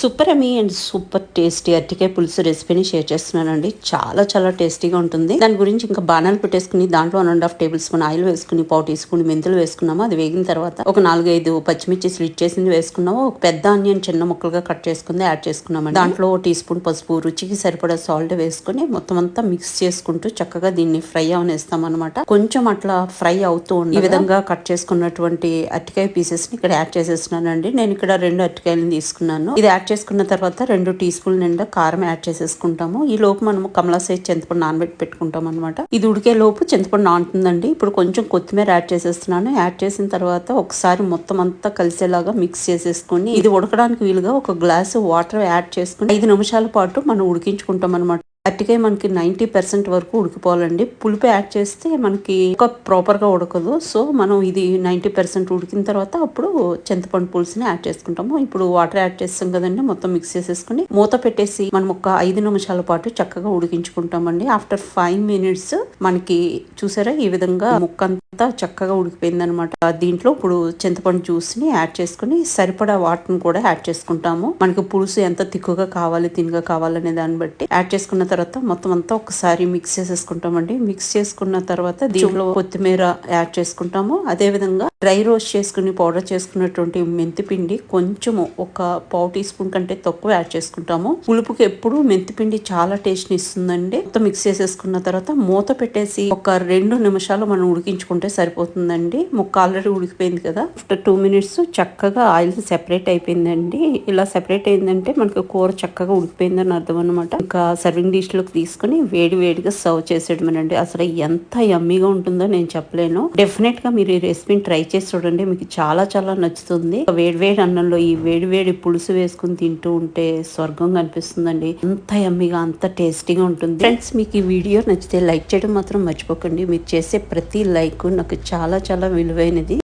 Super yummy and super tasty అరటికాయ పులుసు రెసిపీని షేర్ చేస్తున్నానండి. చాలా చాలా టేస్టీగా ఉంటుంది. దాని గురించి ఇంకా బాణాలు పెట్టేసుకుని దాంట్లో one and half tablespoon oil వేసుకుని పావు టీ స్పూన్ మెంతులు వేసుకున్నాము. అది వేగిన తర్వాత ఒక నాలుగైదు పచ్చిమిర్చి స్లిట్ చేసింది వేసుకున్నాము. ఒక పెద్ద ఆనియన్ చిన్న ముక్కలుగా కట్ చేసుకుంది యాడ్ చేసుకున్నామండి. దాంట్లో టీ స్పూన్ పసుపు రుచికి సరిపడా సాల్ట్ వేసుకుని మొత్తం అంతా మిక్స్ చేసుకుంటూ చక్కగా దీన్ని ఫ్రై అవనేస్తాం అనమాట కొంచెం అట్లా ఫ్రై అవుతూ ఉంది ఈ విధంగా కట్ చేసుకున్నటువంటి అరటికాయ పీసెస్ని ఇక్కడ యాడ్ చేసేస్తున్నానండి. నేను ఇక్కడ రెండు అరటికాయలను తీసుకున్నాను. ఇది యాడ్ చేసుకున్న తర్వాత రెండు టీ స్పూన్ నిండా కారం యాడ్ చేసేసుకుంటాము. ఈ లోపు మనము కమలా సైజ్ చింతపండు నానబెట్టి పెట్టుకుంటాం అనమాట ఇది ఉడికే లోపు చింతపండు నానుతుందండి. ఇప్పుడు కొంచెం కొత్తిమీర యాడ్ చేసేస్తున్నాను. యాడ్ చేసిన తర్వాత ఒకసారి మొత్తం అంతా కలిసేలాగా మిక్స్ చేసేసుకుని ఇది ఉడకడానికి వీలుగా ఒక గ్లాసు వాటర్ యాడ్ చేసుకుని ఐదు నిమిషాల పాటు మనం ఉడికించుకుంటాం అనమాట అరటికాయ మనకి నైంటీ పర్సెంట్ వరకు ఉడికిపోవాలండి. పులుపు యాడ్ చేస్తే మనకి ఒక ప్రాపర్గా ఉడకదు. సో మనం ఇది నైంటీ పర్సెంట్ ఉడికిన తర్వాత అప్పుడు చింతపండు పులుసుని యాడ్ చేసుకుంటాము. ఇప్పుడు వాటర్ యాడ్ చేస్తాం కదండి మొత్తం మిక్స్ చేసేసుకుని మూత పెట్టేసి మనం ఒక ఐదు నిమిషాల పాటు చక్కగా ఉడికించుకుంటామండి. ఆఫ్టర్ ఫైవ్ మినిట్స్ మనకి చూసారా ఈ విధంగా ముక్క అంతా చక్కగా ఉడికిపోయింది అనమాట దీంట్లో ఇప్పుడు చింతపండు జ్యూస్ని యాడ్ చేసుకుని సరిపడా వాటర్ కూడా యాడ్ చేసుకుంటాము. మనకి పులుసు ఎంత తిక్కుగా కావాలి తినుగా కావాలనే దాన్ని బట్టి యాడ్ చేసుకున్న తర్వాత మొత్తం అంతా ఒకసారి మిక్స్ చేసేసుకుంటామండి. మిక్స్ చేసుకున్న తర్వాత దీంట్లో కొత్తిమీర యాడ్ చేసుకుంటాము. అదే విధంగా డ్రై రోస్ట్ చేసుకుని పౌడర్ చేసుకున్నటువంటి మెంతిపిండి కొంచెము ఒక పావు టీ స్పూన్ కంటే తక్కువ యాడ్ చేసుకుంటాము. పులుపుకి ఎప్పుడు మెంతిపిండి చాలా టేస్ట్ని ఇస్తుందండి. మొత్తం మిక్స్ చేసేసుకున్న తర్వాత మూత పెట్టేసి ఒక రెండు నిమిషాలు మనం ఉడికించుకుంటే సరిపోతుందండి. ముక్క ఆల్రెడీ ఉడికిపోయింది కదా. ఆఫ్టర్ టూ మినిట్స్ చక్కగా ఆయిల్ సెపరేట్ అయిపోయిందండి. ఇలా సెపరేట్ అయిందంటే మనకి కూర చక్కగా ఉడికిపోయిందని అర్థం అనమాట ఇంకా సర్వింగ్ డిష్లోకి తీసుకుని వేడి వేడిగా సర్వ్ చేసేయడమేనండి. అసలు ఎంత యమ్మీగా ఉంటుందో నేను చెప్పలేను. డెఫినెట్గా మీరు ఈ రెసిపీని ట్రై చేసి చూడండి మీకు చాలా చాలా నచ్చుతుంది. వేడి వేడి అన్నంలో ఈ వేడి వేడి పులుసు వేసుకుని తింటూ ఉంటే స్వర్గం కనిపిస్తుందండి. అంత ఎమ్మిగా అంత టేస్టీగా ఉంటుంది. ఫ్రెండ్స్ మీకు ఈ వీడియో నచ్చితే లైక్ చేయడం మాత్రం మర్చిపోకండి. మీరు చేసే ప్రతి లైక్ నాకు చాలా చాలా విలువైనది.